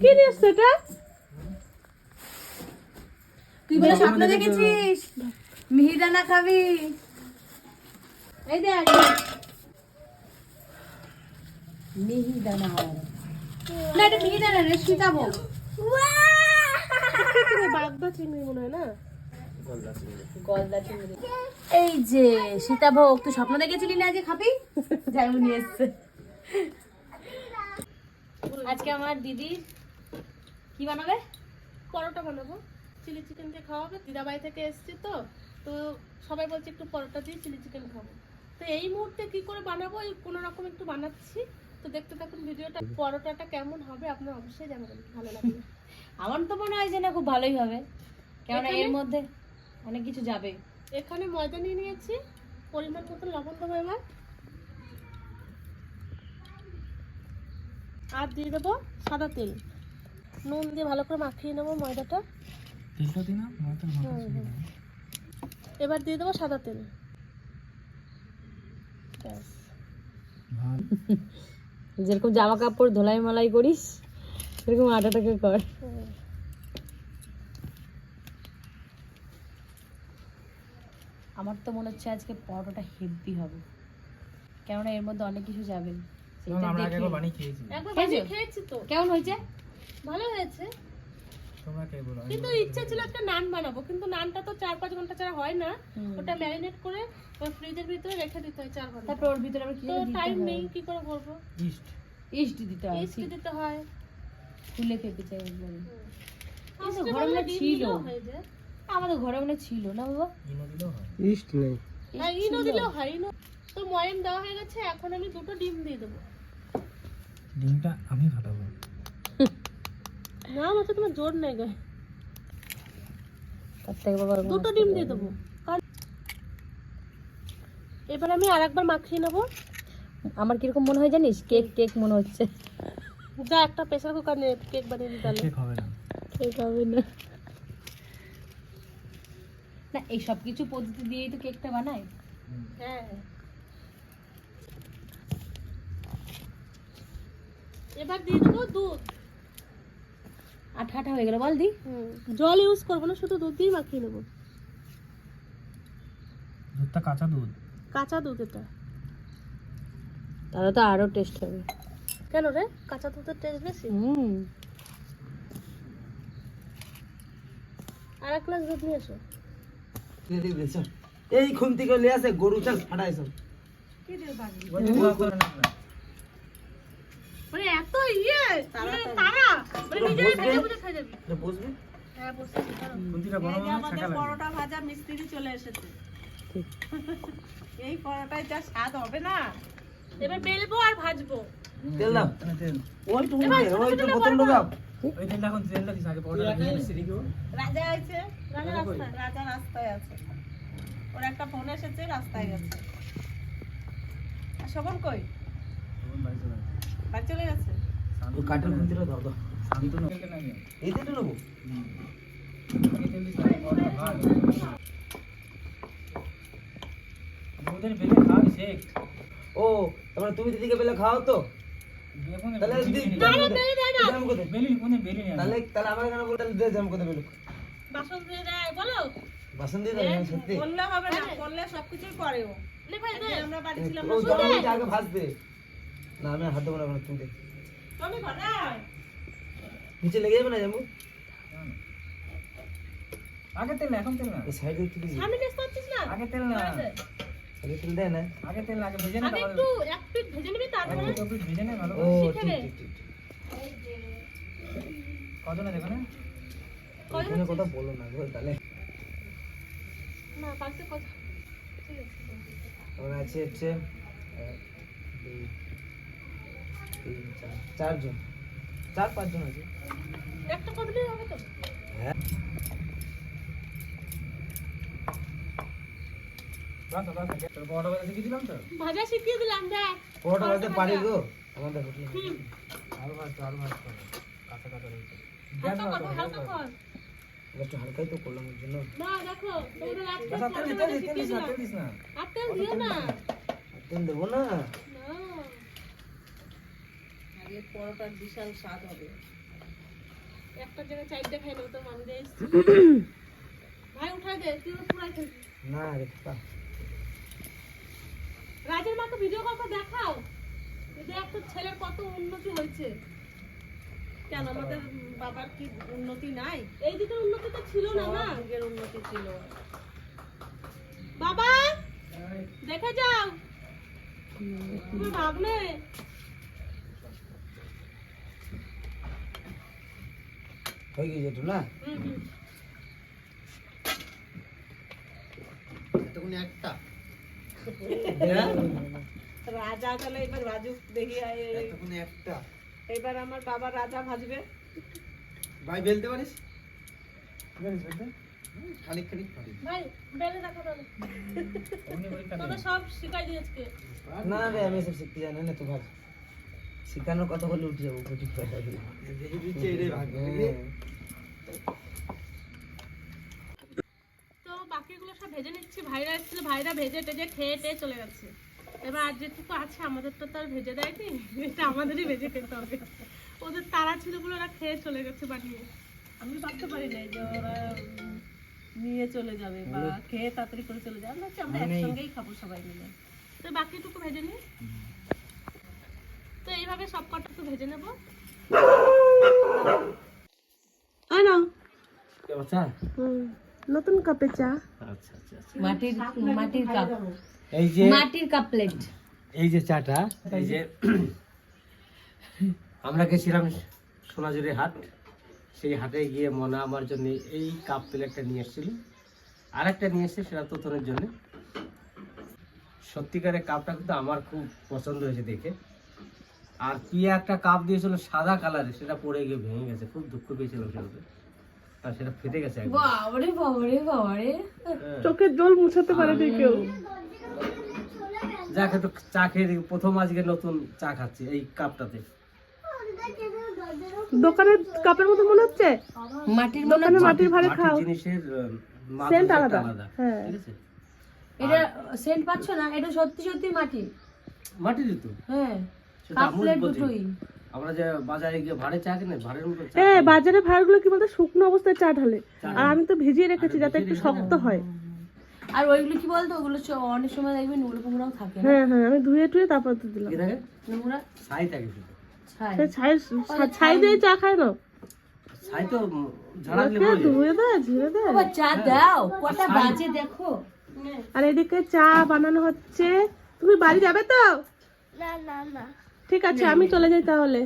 কি রে সেটা? তুই বলে স্বপ্ন দেখেছিস? মিহিদানা খাবি? এই দেখ। মিহিদানা না এটা মিহিদানা রে সীতাভোগ বাগদা চিংড়ি মনে হয় না? এই যে সীতাভোগ তুই স্বপ্ন দেখেছিলি না যে খাবি? যাই উনি এসছে। আজকে আমার দিদি কি বানাবে? পরোটা বানাবো। চিলি চিকেন দিয়ে খাওয়াবে। দিদাবাড়ি থেকে এসছি তো। তো সবাই বলছে একটু পরোটা দিয়ে চিলি চিকেন খাব। তো এই মুহূর্তে কি করে বানাবো? কোনো রকম একটু বানাচ্ছি। তো দেখতে থাকুন ভিডিওটা। পরোটাটা কেমন হবে আপনার অবশ্যই জানাবেন। ভালো লাগবে। আমার তো মনে হয় যে না খুব ভালোই হবে। কেননা এর মধ্যে অনেক কিছু যাবে। এখানে ময়দা নিয়ে নিয়েছি। পরিমাণ মতো লবণ দেবো এবার। আর দিয়ে দেবো সাদা তেল। নুন দিয়ে ভালো করে মাখিয়ে নেব ময়দাটা। তেলটা দিই না। এবার দিয়ে দেবো সাদা তেল। যেরকম জামা কাপড় ধোলাই মালাই করিস সেরকম আটাটাকে কর। আমার তো মনে হচ্ছে আজকে পরোটাটা হেভি হবে। কেননা এর মধ্যে অনেক কিছু যাবে। কেমন হয়েছে? ভালো হয়েছে। তোমরা কে বলো? কিন্তু ইচ্ছে ছিল একটা নান বানাবো কিন্তু নানটা তো চার পাঁচ ঘণ্টা ছাড়া হয় না। ওটা ম্যারিনেট করে ফ্রিজের ভিতরে রেখে দিতে হয় চার ঘণ্টা। তারপর ওর ভিতরে আবার কি তো টাইম নেই কি করে করব ইস্ট ইস্ট দিতে হয় ইস্ট দিতে হয়। ফুলে খেতে চাই একবারে। ইস্টে ঘরে মনে হয় ছিল। হয়ে। আমাদের ঘরে মনে ছিল না বাবা? ইনো দিলেও হয়। ইস্ট নেই। হ্যাঁ ইস্ট ইনো দিলেও হয় ইনো। তো ময়ম দেওয়া হয়ে গেছে এখন আমি দুটো ডিম দিয়ে দেবো। ডিমটা আমি ফাটাবো। না মাত্র তোমার জোর নেই গায়ে। তার থেকে বাবা দুটো ডিম দিয়ে দেবো। এবার আমি আর একবার মাখিয়ে নেব। আমার কীরকম মনে হয় জানিস? কেক কেক মনে হচ্ছে। যা একটা প্রেসার কুকার নিয়ে কেক বানিয়ে দিতে ঠিক হবে না। কেক হবে না। না এই সব কিছু পদ্ধতি দিয়েই তো কেকটা বানায়। হ্যাঁ। এবার দিয়ে দেবো দুধ। আঠা আঠা হয়ে গেল বল দি। জল ইউজ করব না শুধু দুধ দিয়ে মাখিয়ে নেব। দুধটা কাঁচা দুধ? কাঁচা দুধ এটা। তাহলে তো আরও টেস্ট হবে। কেন রে? কাঁচা দুধের টেস্ট বেশি? হুম। আর এক গ্লাস দুধ নিয়ে এসো। এই খুন্তি করে লিয়ে আসে গরু চাল ফাটাই সব। মানে এত ইয়ে বসবি? হ্যাঁ পরোটা ভাজা মিস্ত্রি চলে এসেছে। এই পরোটায় যা স্বাদ হবে না। এবার বেলবো আর ভাজবো। তেল দাও। তেল। ওই টুকু ওই তো বোতল ঢোকাও ওই তেলটা এখন তেলটা দিস আগে পাউডার রাজা আছে রাজা রাস্তায় রাজা রাস্তায় আছে। ওর একটা ফোন এসেছে রাস্তায় গেছে। আর শোভন কই? বাড়ি চলে গেছে। কাঠের খুন্তিটা দাও দাও। এই তেলটা নেব এই তেল দিস না পাউডার ভাত দুধের বেলে খাওয়াবি শেখ ও তারপরে তুমি দিদিকে বেলে খাও তো তাহলে দিদি জাম করে দে বেলি কোনে বেলি নেই তাহলে তাহলে আমার এখানে বলে তাহলে জাম করে বেলুক বাসন দিয়ে দেয় বলো বাসন দিয়ে দাও সত্যি বললে হবে না বললে সবকিছুই করে ও লে ভাই দে একদিন আমরা বাড়ি ছিলাম ও আগে ভাজবে না আমি হাত দেবো না তুমি তুমি ঘরে নিচে লেগে যাবে না জামু? আগে তেল না এখন তেল না। সাইডে একটু দিবি সামনে দেখতে পাচ্ছিস না? আগে তেল না। আগে তেল দেয় না। আগে তেল আগে ভেজে নে তারপরে একটু ভেজে নিবি তারপরে একটু ভেজে নে ভালো ও করে। ঠিক ঠিক ঠিক কজনে দেখো না? এখানে কথা বলো না বল তাহলে। না পাশে কথা। ঠিক আছে। আমার আছে হচ্ছে চারজন। চার পাঁচজন আছে। একটা করে হবে তো? হ্যাঁ। ভাজা শিখিয়ে দিলাম দেখ। পরোটা বাজতে পারি গো। আমাদের হোটেলে হুম। আরও ভাজ আরও কাঁচা কাঁচা রয়েছে একটু হালকাই তো করলাম ওর জন্য। না দেখো তোমরা আজকে আচ্ছা তেল দিও না। তেল দেবো না। না পরোটার বিশাল স্বাদ হবে। একটা জায়গায় চারটে খাই নেব তোর মামি দিয়ে ভাই উঠাই দে তুই পুরাই খাবি না রে। রাজের মাকে ভিডিও কল করে দেখাও। এই দেখ তোর ছেলের কত উন্নতি হয়েছে। কেন আমাদের বাবার কি উন্নতি নাই? এই দিকের উন্নতি তো ছিল না না? দিকের উন্নতি ছিল। বাবা দেখে যাও। তুমি ভাবলে হয়ে গেছে একটু না? হুম হুম রাজা তাহলে এবার রাজু দেখি এই- একটা। এবার আমার বাবা রাজা ভাজবে। ভাই বেলতে পারিস? খানিক খানিক পারি। ভাই বেলে দেখো তাহলে সব শিখাই দিয়েছে না রে আমি এসব শিখতে জানি না তো ভাই শিখানোর কথা বলে উঠে যাব বুঝি তো বাকিগুলো সব ভেজে নিচ্ছি ভাইরা এসেছিল ভাইরা ভেজে টেজে খেয়ে টেয়ে চলে গেছে। এবার আর যেটুকু আছে আমাদের তো তার ভেজে দেয়নি এটা আমাদেরই ভেজে খেতে হবে। ওদের তারা ছিল বলে ওরা খেয়ে চলে গেছে বানিয়ে। আমি ভাবতে পারি নাই যে ওরা নিয়ে চলে যাবে বা খেয়ে তাড়াতাড়ি করে চলে যাবে। আমরা আমরা মানে- একসঙ্গেই খাব সবাই মিলে। তো বাকিটুকু ভেজে নিই তো এইভাবে সব কটা একটু ভেজে নেব নেব আনো বাচ্চা নতুন কাপে চা। আচ্ছা আচ্ছা আচ্ছা। মাটির মাটির কাপ। এই যে মাটির কাপ প্লেট এই যে চাটা এই যে আমরা গেছিলাম সোনাঝুরি হাট। সেই হাটে গিয়ে মনা আমার জন্য এই কাপ প্লেটটা নিয়ে এসেছিল। আর একটা নিয়ে এসছে সেটা তোতনের জন্য। সত্যিকারের কাপটা কিন্তু আমার খুব পছন্দ হয়েছে দেখে। আর কি একটা কাপ দিয়েছিল সাদা কালারের সেটা পড়ে গিয়ে ভেঙে গেছে। খুব দুঃখ পেয়েছিলাম সেটাতে। আর সেটা ফেটে গেছে বাবারে বাবারে বাবারে। হ্যাঁ। চোখের জল মুছাতে পারে না কেউ। যাকে তো চা খেয়ে দেখি প্রথম আজকে নতুন চা খাচ্ছি এই কাপটাতে। দোকানের কাপের মতো মনে হচ্ছে? মাটির মনে হয় মাটির ভারে মাটির খাও। জিনিসের একটা আলাদা। হ্যাঁ। এটা সেন্ট পাচ্ছ না এটা সত্যি সত্যি মাটি মাটিরই তো? হ্যাঁ কাপ প্লেট দুটোই। আমরা যে বাজারে গিয়ে ভাড়ে চা কিনে ভাড়ের মতো হ্যাঁ। বাজারে ভাড়গুলো কি বলতো? শুকনো অবস্থায় চা ঢালে। আর আমি তো ভিজিয়ে রেখেছি যাতে একটু শক্ত হয়। আর ওইগুলো কি বলতো? ওগুলো অনেক সময় দেখবেন ফোংরাও থাকে হ্যাঁ হ্যাঁ আমি ধুয়ে টুয়ে তারপর তো দিলাম। নোংরা ছাই থাকে শুধু। ছাই। ছাই ছাই দিয়ে চা খায় না? ছাই তো ঝাড়ালে ধুয়ে দেয় ঝিরে দেয়। চা দাও। কটা বাজে দেখো। আর এদিকে চা বানানো হচ্ছে। তুমি বাড়ি যাবে তো? না না না। ঠিক আছে আমি চলে যাই তাহলে।